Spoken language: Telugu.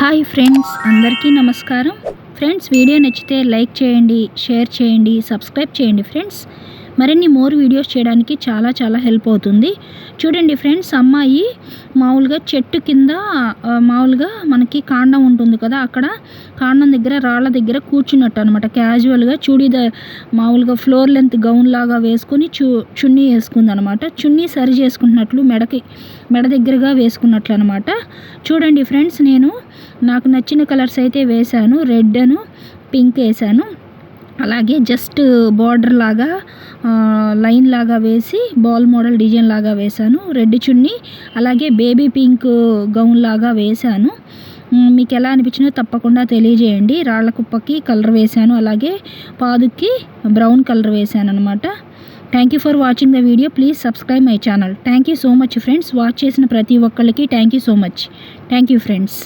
హాయ్ ఫ్రెండ్స్ అందరికీ నమస్కారం. ఫ్రెండ్స్ వీడియో నచ్చితే లైక్ చేయండి షేర్ చేయండి సబ్స్క్రైబ్ చేయండి ఫ్రెండ్స్. మరిన్ని మోర్ వీడియోస్ చేయడానికి చాలా చాలా హెల్ప్ అవుతుంది. చూడండి ఫ్రెండ్స్ అమ్మాయి మామూలుగా చెట్టు కింద మామూలుగా మనకి కాండం ఉంటుంది కదా అక్కడ కాండం దగ్గర రాళ్ళ దగ్గర కూర్చున్నట్టు అనమాట క్యాజువల్గా చూడీద మామూలుగా ఫ్లోర్ లెంత్ గౌన్ లాగా వేసుకొని చు చున్నీ వేసుకుంది అనమాట చున్నీ సరి చేసుకుంటున్నట్లు మెడకి మెడ దగ్గరగా వేసుకున్నట్లు అనమాట చూడండి ఫ్రెండ్స్ నేను నాకు నచ్చిన కలర్స్ అయితే వేశాను. రెడ్ అను పింక్ వేసాను అలాగే జస్ట్ బార్డర్ లాగా లైన్ లాగా వేసి బాల్ మోడల్ డిజైన్ లాగా వేశాను. రెడ్ చున్నీ అలాగే బేబీ పింక్ గౌన్ లాగా వేశాను. మీకు ఎలా అనిపించిందో తప్పకుండా తెలియజేయండి. రాళ్ళ కుప్పకి కలర్ వేశాను. అలాగే పాదుకి బ్రౌన్ కలర్ వేశాను అనమాట thank you for watching the video please subscribe my channel thank you so much friends watch చేసిన ప్రతి ఒక్కళ్ళకి thank you so much thank you friends